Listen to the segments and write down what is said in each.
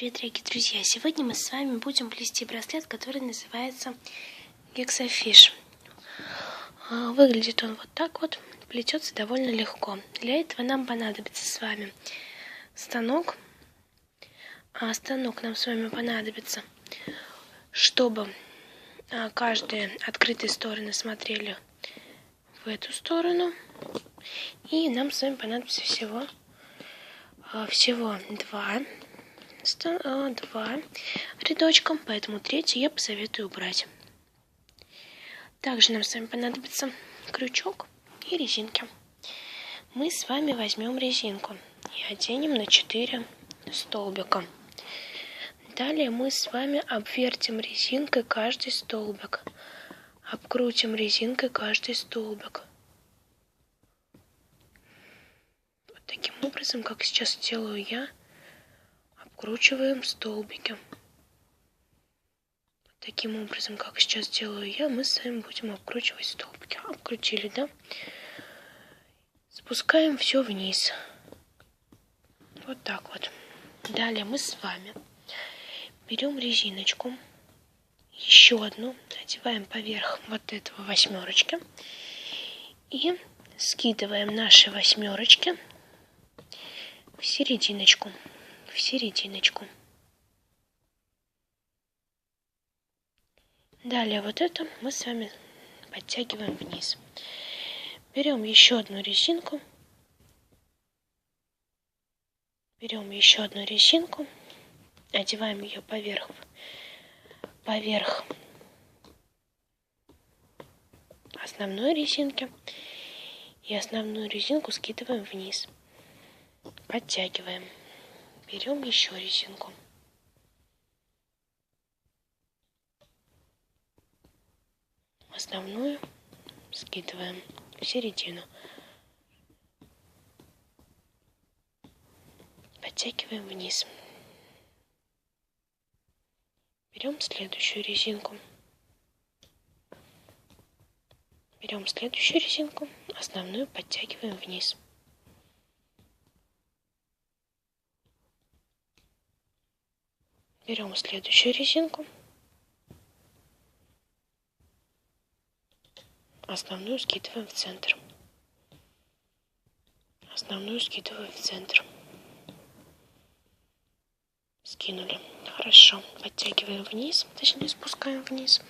Привет, дорогие друзья! Сегодня мы с вами будем плести браслет, который называется гексофиш. А, выглядит он вот так вот, плетется довольно легко. Для этого нам понадобится с вами станок. А станок нам с вами понадобится, чтобы а, каждые открытые стороны смотрели в эту сторону. И нам с вами понадобится всего, а, всего два два рядочка, поэтому третий я посоветую убрать. Также нам с вами понадобится крючок и резинки. Мы с вами возьмем резинку и оденем на 4 столбика. Далее мы с вами обвертим резинкой каждый столбик. Обкрутим резинкой каждый столбик. Вот таким образом, как сейчас делаю я, обкручиваем столбики. Таким образом, как сейчас делаю я, мы с вами будем обкручивать столбики. Обкрутили, да? Спускаем все вниз. Вот так вот. Далее мы с вами берем резиночку, еще одну, одеваем поверх вот этого восьмерочки и скидываем наши восьмерочки в серединочку в серединочку. Далее вот это мы с вами подтягиваем вниз. Берем еще одну резинку. Берем еще одну резинку. Одеваем ее поверх, поверх основной резинки. И основную резинку скидываем вниз. Подтягиваем берем еще резинку. Основную скидываем в середину. Подтягиваем вниз. Берем следующую резинку. Берем следующую резинку, основную подтягиваем вниз. Берем следующую резинку. Основную скидываем в центр. Основную скидываем в центр. Скинули. Хорошо. Подтягиваем вниз, точнее спускаем вниз.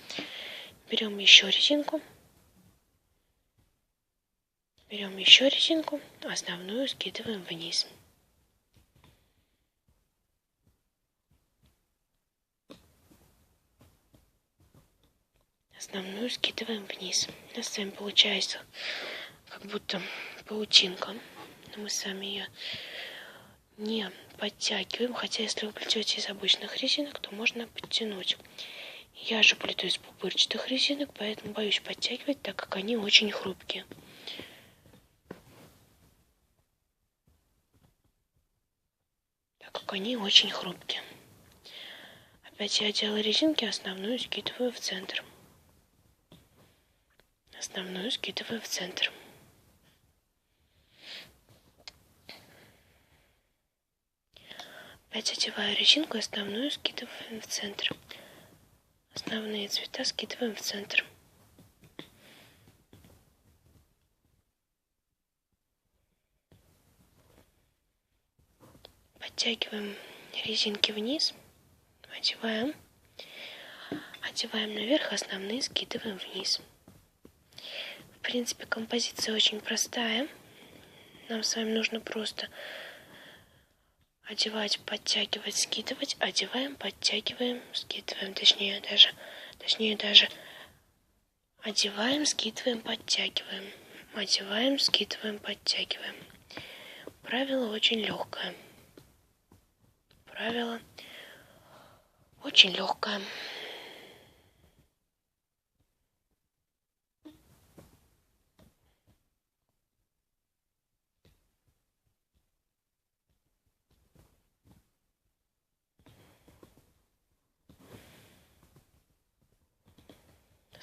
Берем еще резинку. Берем еще резинку, основную скидываем вниз. Основную скидываем вниз. У нас с вами получается как будто паутинка. Но мы сами ее не подтягиваем, хотя если вы плетете из обычных резинок, то можно подтянуть. Я же плету из пупырчатых резинок, поэтому боюсь подтягивать, так как они очень хрупкие. Так как они очень хрупкие. Опять я одела резинки, основную скидываю в центр основную скидываю в центр. Опять одеваю резинку, основную скидываем в центр. Основные цвета скидываем в центр. Подтягиваем резинки вниз, одеваем, одеваем наверх, основные скидываем вниз. Принципе, композиция очень простая. Нам с вами нужно просто одевать, подтягивать, скидывать, одеваем, подтягиваем, скидываем, точнее даже, точнее даже одеваем, скидываем, подтягиваем, одеваем, скидываем, подтягиваем. Правило очень легкое. Правило очень легкое.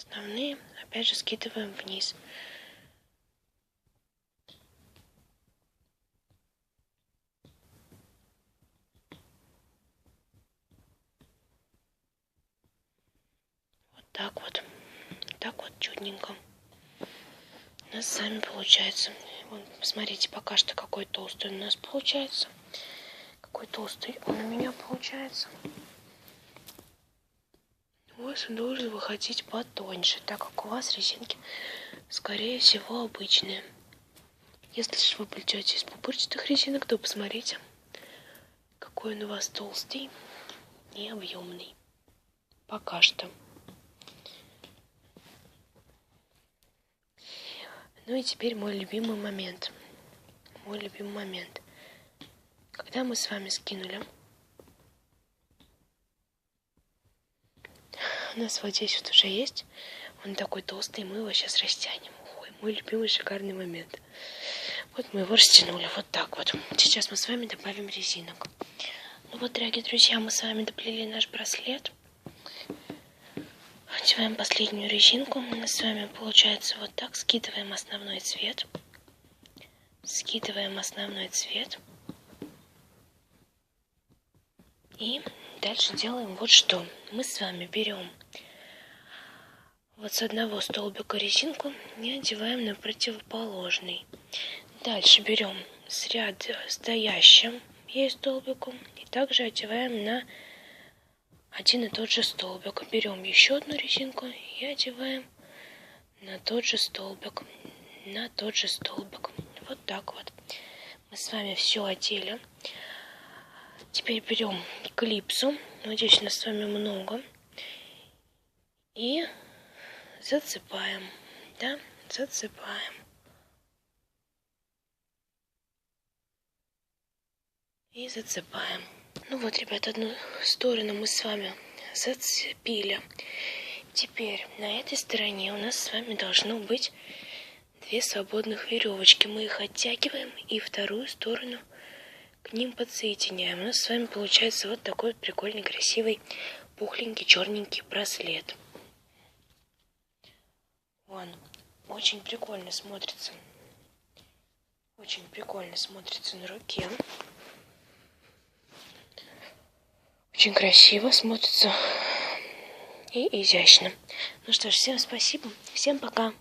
основные опять же скидываем вниз. Вот так вот. Так вот чудненько. У нас сами получается. Вон, посмотрите, пока что какой толстый у нас получается. Какой толстый он у меня получается. Он должен выходить потоньше, так как у вас резинки, скорее всего, обычные. Если же вы плетете из пупырчатых резинок, то посмотрите, какой он у вас толстый и объемный. Пока что. Ну и теперь мой любимый момент. Мой любимый момент. Когда мы с вами скинули, у нас вот здесь вот уже есть, он такой толстый, мы его сейчас растянем. Ой, мой любимый шикарный момент. Вот мы его растянули вот так вот. Сейчас мы с вами добавим резинок. Ну вот, дорогие друзья, мы с вами доплели наш браслет. Одеваем последнюю резинку. Мы с вами получается вот так. Скидываем основной цвет. Скидываем основной цвет. И дальше делаем вот что. Мы с вами берем вот с одного столбика резинку и одеваем на противоположный. Дальше берем с ряд стоящим ей столбиком и также одеваем на один и тот же столбик. Берем еще одну резинку и одеваем на тот же столбик, на тот же столбик. Вот так вот. Мы с вами все одели. Теперь берем клипсу. У нас с вами много. И зацепаем. Да, зацепаем. И зацепаем. Ну вот, ребят, одну сторону мы с вами зацепили. Теперь на этой стороне у нас с вами должно быть две свободных веревочки. Мы их оттягиваем и вторую сторону ним подсоединяем. У нас с вами получается вот такой вот прикольный, красивый, пухленький, черненький браслет. Вон, очень прикольно смотрится. Очень прикольно смотрится на руке. Очень красиво смотрится и изящно. Ну что ж, всем спасибо, всем пока.